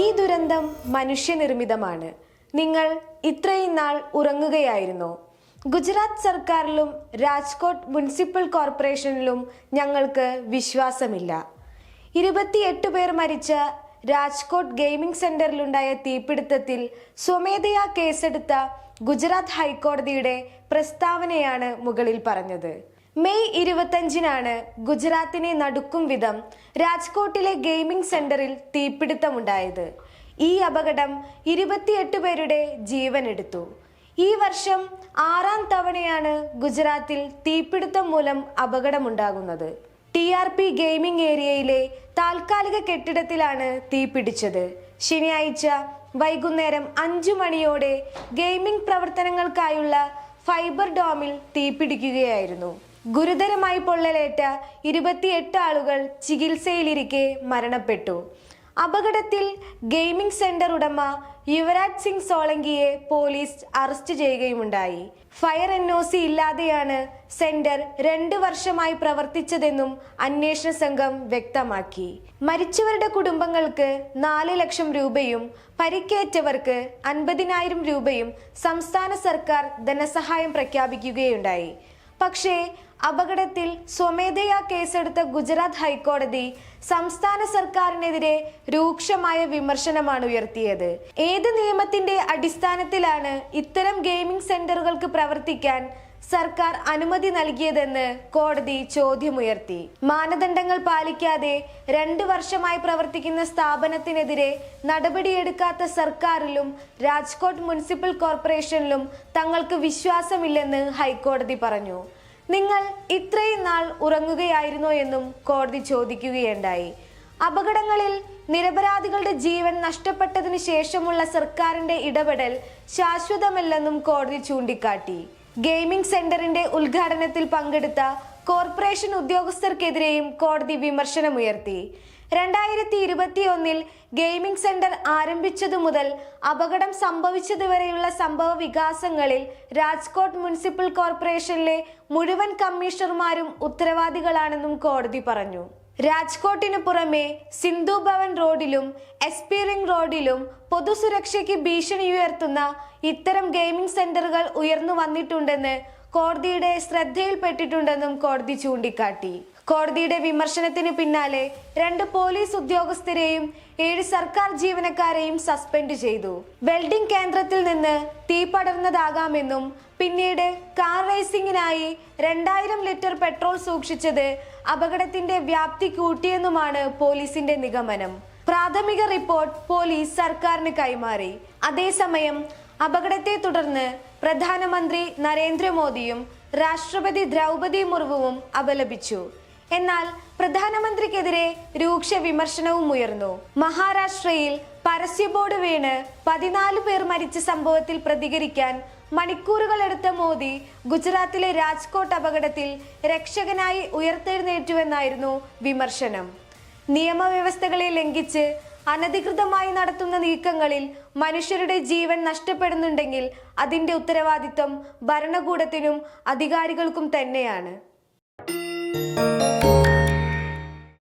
ഈ ദുരന്തം മനുഷ്യനിർമ്മിതമാണ്. നിങ്ങൾ ഇത്രയും നാൾ ഉറങ്ങുകയായിരുന്നോ? ഗുജറാത്ത് സർക്കാരിലും രാജ്കോട്ട് മുനിസിപ്പൽ കോർപ്പറേഷനിലും ഞങ്ങൾക്ക് വിശ്വാസമില്ല. ഇരുപത്തിയെട്ട് പേർ മരിച്ച രാജ്കോട്ട് ഗെയിമിംഗ് സെന്ററിലുണ്ടായ തീപിടുത്തത്തിൽ സ്വമേധയാ കേസെടുത്ത ഗുജറാത്ത് ഹൈക്കോടതിയുടെ പ്രസ്താവനയാണ് മുകളിൽ പറഞ്ഞത്. മെയ് ഇരുപത്തഞ്ചിനാണ് ഗുജറാത്തിനെ നടുക്കും വിധം രാജ്കോട്ടിലെ ഗെയിമിംഗ് സെന്ററിൽ തീപിടുത്തമുണ്ടായത്. ഈ അപകടം ഇരുപത്തിയെട്ട് പേരുടെ ജീവനെടുത്തു. ഈ വർഷം ആറാം തവണയാണ് ഗുജറാത്തിൽ തീപിടുത്തം മൂലം അപകടമുണ്ടാകുന്നത്. ടി ആർ പി ഗെയിമിംഗ് ഏരിയയിലെ താൽക്കാലിക കെട്ടിടത്തിലാണ് തീപിടിച്ചത്. ശനിയാഴ്ച വൈകുന്നേരം അഞ്ചു മണിയോടെ ഗെയിമിംഗ് പ്രവർത്തനങ്ങൾക്കായുള്ള ഫൈബർ ഡോമിൽ തീപിടിക്കുകയായിരുന്നു. ഗുരുതരമായി പൊള്ളലേറ്റ ഇരുപത്തിയെട്ട് ആളുകൾ ചികിത്സയിലിരിക്കെ മരണപ്പെട്ടു. അപകടത്തിൽ ഗെയിമിംഗ് സെന്റർ ഉടമ യുവരാജ് സിംഗ് സോളങ്കിയെ പോലീസ് അറസ്റ്റ് ചെയ്യുകയുമുണ്ടായി. ഫയർ എൻ ഒ സി ഇല്ലാതെയാണ് സെന്റർ രണ്ട് വർഷമായി പ്രവർത്തിച്ചതെന്നും അന്വേഷണ സംഘം വ്യക്തമാക്കി. മരിച്ചവരുടെ കുടുംബങ്ങൾക്ക് നാല് ലക്ഷം രൂപയും പരിക്കേറ്റവർക്ക് അൻപതിനായിരം രൂപയും സംസ്ഥാന സർക്കാർ ധനസഹായം പ്രഖ്യാപിക്കുകയുണ്ടായി. പക്ഷേ അപകടത്തിൽ സ്വമേധയാ കേസെടുത്ത ഗുജറാത്ത് ഹൈക്കോടതി സംസ്ഥാന സർക്കാരിനെതിരെ രൂക്ഷമായ വിമർശനമാണ് ഉയർത്തിയത്. ഏത് നിയമത്തിന്റെ അടിസ്ഥാനത്തിലാണ് ഇത്തരം ഗെയിമിംഗ് സെന്ററുകൾക്ക് പ്രവർത്തിക്കാൻ സർക്കാർ അനുമതി നൽകിയതെന്ന് കോടതി ചോദ്യമുയർത്തി. മാനദണ്ഡങ്ങൾ പാലിക്കാതെ രണ്ട് വർഷമായി പ്രവർത്തിക്കുന്ന സ്ഥാപനത്തിനെതിരെ നടപടിയെടുക്കാത്ത സർക്കാരിലും രാജ്കോട്ട് മുനിസിപ്പൽ കോർപ്പറേഷനിലും തങ്ങൾക്ക് വിശ്വാസമില്ലെന്ന് ഹൈക്കോടതി പറഞ്ഞു. നിങ്ങൾ ഇത്രയും നാൾ ഉറങ്ങുകയായിരുന്നോ എന്നും കോടതി ചോദിക്കുകയുണ്ടായി. അപകടങ്ങളിൽ നിരപരാധികളുടെ ജീവൻ നഷ്ടപ്പെട്ടതിനു ശേഷമുള്ള സർക്കാരിന്റെ ഇടപെടൽ ശാശ്വതമല്ലെന്നും കോടതി ചൂണ്ടിക്കാട്ടി. ഗെയിമിംഗ് സെന്ററിന്റെ ഉദ്ഘാടനത്തിൽ പങ്കെടുത്ത കോർപ്പറേഷൻ ഉദ്യോഗസ്ഥർക്കെതിരെയും കോടതി വിമർശനമുയർത്തി. രണ്ടായിരത്തി ഇരുപത്തിയൊന്നിൽ ഗെയിമിംഗ് സെന്റർ ആരംഭിച്ചതു മുതൽ അപകടം സംഭവിച്ചതുവരെയുള്ള സംഭവ വികാസങ്ങളിൽ രാജ്കോട്ട് മുനിസിപ്പൽ കോർപ്പറേഷനിലെ മുഴുവൻ കമ്മീഷണർമാരും ഉത്തരവാദികളാണെന്നും കോടതി പറഞ്ഞു. രാജ്കോട്ടിനു പുറമെ സിന്ധു ഭവൻ റോഡിലും എസ് പി റിംഗ് റോഡിലും പൊതുസുരക്ഷയ്ക്ക് ഭീഷണി ഉയർത്തുന്ന ഇത്തരം ഗെയിമിംഗ് സെന്ററുകൾ ഉയർന്നു വന്നിട്ടുണ്ടെന്ന് കോടതിയുടെ ശ്രദ്ധയിൽപ്പെട്ടിട്ടുണ്ടെന്നും കോടതി ചൂണ്ടിക്കാട്ടി. കോടതിയുടെ വിമർശനത്തിന് പിന്നാലെ രണ്ട് പോലീസ് ഉദ്യോഗസ്ഥരെയും ഏഴ് സർക്കാർ ജീവനക്കാരെയും സസ്പെൻഡ് ചെയ്തു. വെൽഡിംഗ് കേന്ദ്രത്തിൽ നിന്ന് തീ പടർന്നതാകാമെന്നും പിന്നീട് കാർ റേസിംഗിനായി രണ്ടായിരം ലിറ്റർ പെട്രോൾ സൂക്ഷിച്ചത് അപകടത്തിന്റെ വ്യാപ്തി കൂട്ടിയെന്നുമാണ് പോലീസിന്റെ നിഗമനം. പ്രാഥമിക റിപ്പോർട്ട് പോലീസ് സർക്കാരിന് കൈമാറി. അതേസമയം അപകടത്തെ തുടർന്ന് പ്രധാനമന്ത്രി നരേന്ദ്രമോദിയും രാഷ്ട്രപതി ദ്രൗപതി മുർമുവും അപലപിച്ചു. എന്നാൽ പ്രധാനമന്ത്രിക്കെതിരെ രൂക്ഷ വിമർശനവും ഉയർന്നു. മഹാരാഷ്ട്രയിൽ പരസ്യ ബോർഡ് വീണ് പതിനാല് പേർ മരിച്ച സംഭവത്തിൽ പ്രതികരിക്കാൻ മണിക്കൂറുകളെടുത്ത മോദി ഗുജറാത്തിലെ രാജ്കോട്ട് അപകടത്തിൽ രക്ഷകനായി ഉയർത്തെഴുന്നേറ്റുവെന്നായിരുന്നു വിമർശനം. നിയമവ്യവസ്ഥകളെ ലംഘിച്ച് അനധികൃതമായി നടത്തുന്ന നീക്കങ്ങളിൽ മനുഷ്യരുടെ ജീവൻ നഷ്ടപ്പെടുന്നുണ്ടെങ്കിൽ അതിന്റെ ഉത്തരവാദിത്വം ഭരണകൂടത്തിനും അധികാരികൾക്കും തന്നെയാണ്.